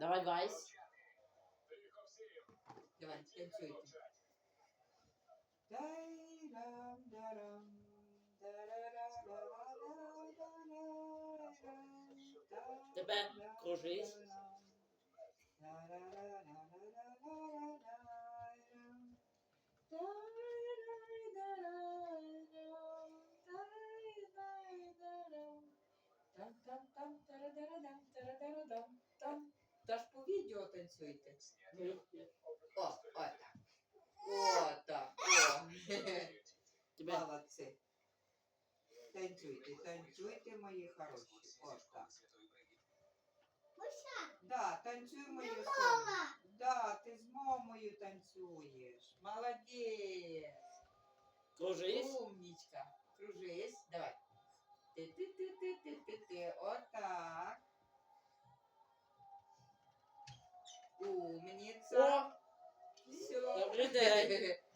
Давай, Вайс. Давай, танцюйте. Дай-рам, дарам, дарара-ра-ра-ра-ра-ра-ра-ра. Тепер кружись. Та ж по відео танцюйте. Ну, О, отак. Отак. О. Тебе. Молодці. Танцюйте, танцюйте, мої хороші. Отак. Да, танцюй мою сонечко. Да, ти з мамою танцюєш. Молодець. Кружись. Умничка. Кружись. Давай. Умниця. О, Все. День.